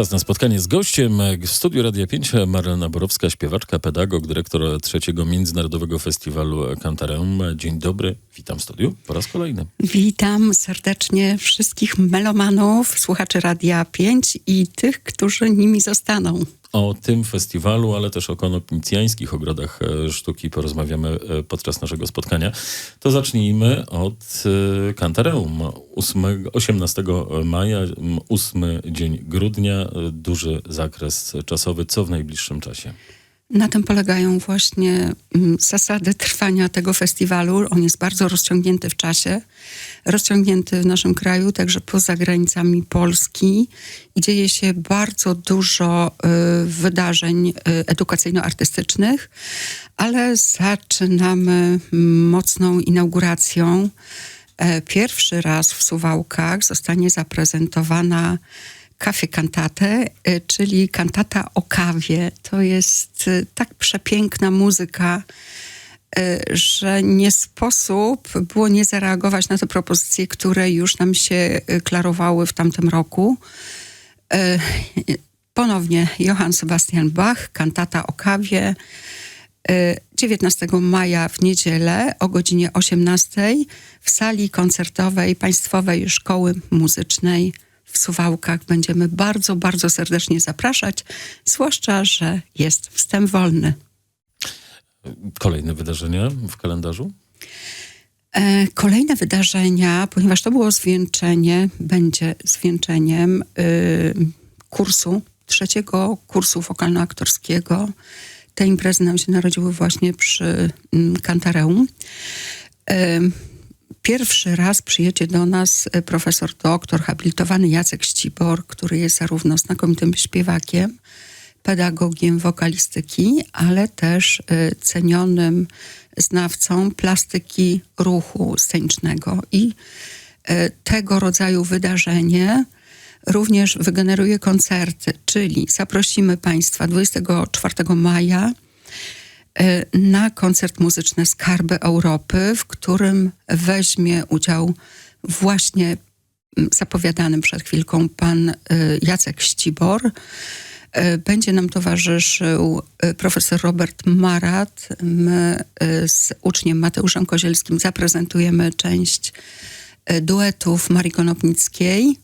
Czas na spotkanie z gościem w studiu Radia 5 Marlena Borowska, śpiewaczka, pedagog, dyrektor trzeciego Międzynarodowego Festiwalu Cantareum. Dzień dobry, witam w studiu po raz kolejny. Witam serdecznie wszystkich melomanów, słuchaczy Radia 5 i tych, którzy nimi zostaną. O tym festiwalu, ale też o konopnicjańskich ogrodach e, sztuki porozmawiamy e, podczas naszego spotkania. To zacznijmy od e, Cantareum. 8, 18 maja, 8 dzień grudnia, duży zakres czasowy. Co w najbliższym czasie? Na tym polegają właśnie mm, zasady trwania tego festiwalu. On jest bardzo rozciągnięty w czasie, rozciągnięty w naszym kraju, także poza granicami Polski. I dzieje się bardzo dużo y, wydarzeń y, edukacyjno-artystycznych, ale zaczynamy mocną inauguracją. E, pierwszy raz w Suwałkach zostanie zaprezentowana kawie kantatę, y, czyli kantata o kawie. To jest y, tak przepiękna muzyka, y, że nie sposób było nie zareagować na te propozycje, które już nam się klarowały w tamtym roku. Ponownie Johann Sebastian Bach, kantata o kawie. 19 maja w niedzielę o godzinie 18 w sali koncertowej Państwowej Szkoły Muzycznej w Suwałkach będziemy bardzo, bardzo serdecznie zapraszać, zwłaszcza, że jest wstęp wolny. Kolejne wydarzenia w kalendarzu? E, kolejne wydarzenia, ponieważ to było zwieńczenie, będzie zwieńczeniem y, kursu, trzeciego kursu wokalno-aktorskiego. Te imprezy nam się narodziły właśnie przy y, Kantareum. Y, Pierwszy raz przyjedzie do nas e, profesor doktor habilitowany Jacek Ścibor, który jest zarówno znakomitym śpiewakiem, pedagogiem wokalistyki, ale też e, cenionym znawcą plastyki ruchu scenicznego. I e, tego rodzaju wydarzenie również wygeneruje koncerty, czyli zaprosimy Państwa 24 maja na koncert muzyczny Skarby Europy, w którym weźmie udział właśnie zapowiadany przed chwilką pan e, Jacek Ścibor. E, będzie nam towarzyszył profesor Robert Marat. My z uczniem Mateuszem Kozielskim zaprezentujemy część duetów Marii Konopnickiej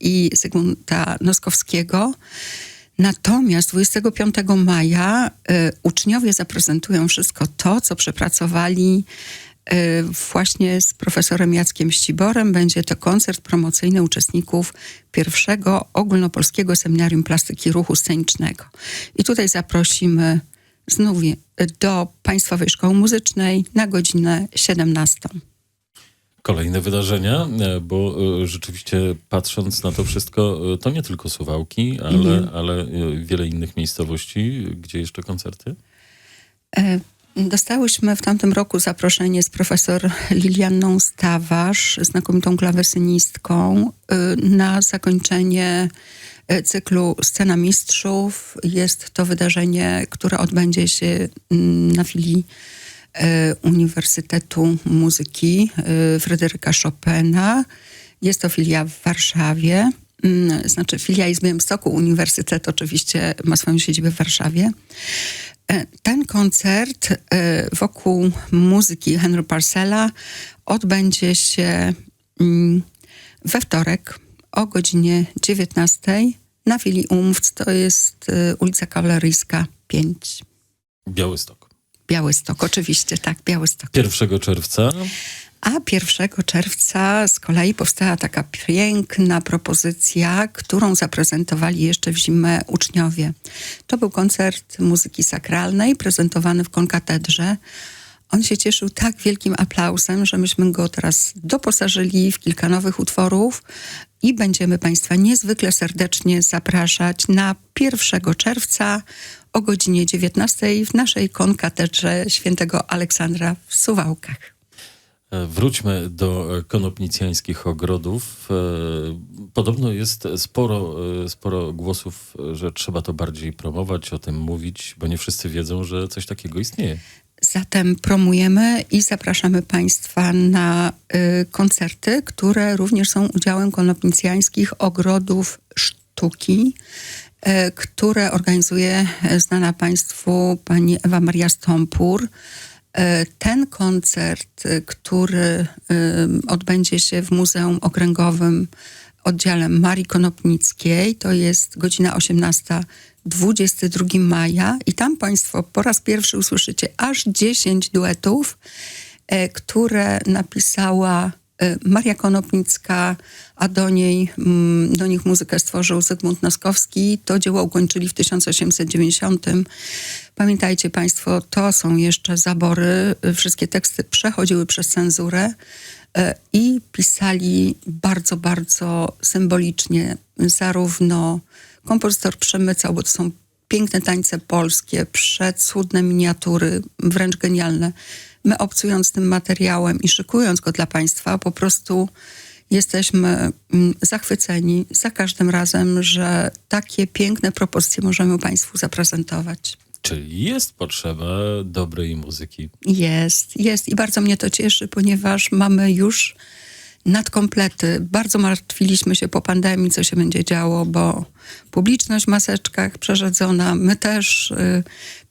i Zygmunta Noskowskiego. Natomiast 25 maja y, uczniowie zaprezentują wszystko to, co przepracowali y, właśnie z profesorem Jackiem Ściborem. Będzie to koncert promocyjny uczestników pierwszego ogólnopolskiego seminarium plastyki ruchu scenicznego. I tutaj zaprosimy znów do Państwowej Szkoły Muzycznej na godzinę 17 kolejne wydarzenia, e, bo e, rzeczywiście patrząc na to wszystko, e, to nie tylko Suwałki, ale, mhm. ale wiele innych miejscowości. Gdzie jeszcze koncerty? Dostałyśmy w tamtym roku zaproszenie z profesor Lilianną Stawarz, znakomitą klawesynistką, na zakończenie cyklu Scena Mistrzów. Jest to wydarzenie, które odbędzie się mm, na filii Uniwersytetu Muzyki e, Fryderyka Chopina. Jest to filia w Warszawie. Mm, znaczy filia jest w Białymstoku, Uniwersytet oczywiście ma swoją siedzibę w Warszawie. E, ten koncert wokół muzyki Henry Parcella odbędzie się mm, we wtorek o godzinie 19 na filii Umwc, to jest ulica Kawaleryjska 5. Białystok. Białystok, oczywiście, tak, Białystok. 1 czerwca. A 1 czerwca z kolei powstała taka piękna propozycja, którą zaprezentowali jeszcze w zimę uczniowie. To był koncert muzyki sakralnej prezentowany w konkatedrze. On się cieszył tak wielkim aplauzem, że myśmy go teraz doposażyli w kilka nowych utworów i będziemy Państwa niezwykle serdecznie zapraszać na 1 czerwca o godzinie 19 w naszej konkatedrze świętego Aleksandra w Suwałkach. Wróćmy do konopnicjańskich ogrodów. E, podobno jest sporo, e, sporo głosów, że trzeba to bardziej promować, o tym mówić, bo nie wszyscy wiedzą, że coś takiego istnieje. Zatem promujemy i zapraszamy Państwa na y, koncerty, które również są udziałem konopnicjańskich ogrodów sztuki które organizuje e, znana Państwu pani Ewa Maria Stąpur. E, Ten koncert, e, który e, odbędzie się w Muzeum Okręgowym oddziale Marii Konopnickiej, to jest godzina 18, 22 maja i tam Państwo po raz pierwszy usłyszycie aż 10 duetów, e, które napisała e, Maria Konopnicka, a do niej, mm, do nich muzykę stworzył Zygmunt Noskowski. To dzieło ukończyli w 1890. Pamiętajcie Państwo, to są jeszcze zabory. Wszystkie teksty przechodziły przez cenzurę e, i pisali bardzo, bardzo symbolicznie. Zarówno kompozytor przemycał, bo to są piękne tańce polskie, przecudne miniatury, wręcz genialne. My obcując tym materiałem i szykując go dla Państwa, po prostu jesteśmy mm, zachwyceni za każdym razem, że takie piękne propozycje możemy Państwu zaprezentować. Czyli jest potrzeba dobrej muzyki. Jest, jest i bardzo mnie to cieszy, ponieważ mamy już nadkomplety. Bardzo martwiliśmy się po pandemii, co się będzie działo, bo publiczność w maseczkach przerzedzona, my też y,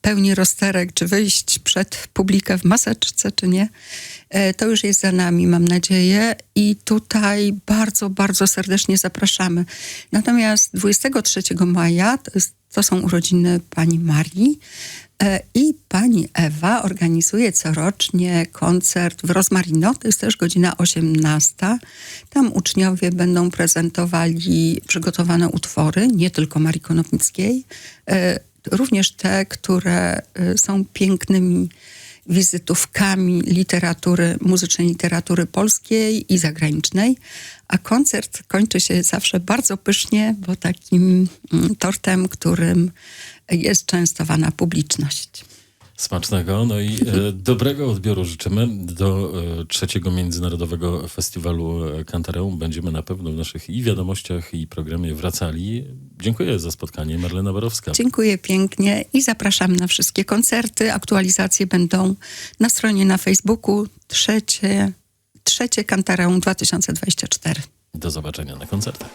pełni rozterek, czy wyjść przed publikę w maseczce, czy nie. E, To już jest za nami, mam nadzieję. I tutaj bardzo, bardzo serdecznie zapraszamy. Natomiast 23 maja, to, jest, to są urodziny pani Marii, E, I pani Ewa organizuje corocznie koncert w Rozmarino, to jest też godzina 18. Tam uczniowie będą prezentowali przygotowane utwory, nie tylko Marii Konopnickiej, e, również te, które e, są pięknymi wizytówkami literatury, muzycznej literatury polskiej i zagranicznej, a koncert kończy się zawsze bardzo pysznie, bo takim mm, tortem, którym jest częstowana publiczność. Smacznego, no i e, dobrego odbioru życzymy. Do e, trzeciego Międzynarodowego Festiwalu e, Kantareum będziemy na pewno w naszych i wiadomościach, i programie wracali. Dziękuję za spotkanie. Marlena Barowska. Dziękuję pięknie i zapraszam na wszystkie koncerty. Aktualizacje będą na stronie na Facebooku trzecie, trzecie Kantareum 2024. Do zobaczenia na koncertach.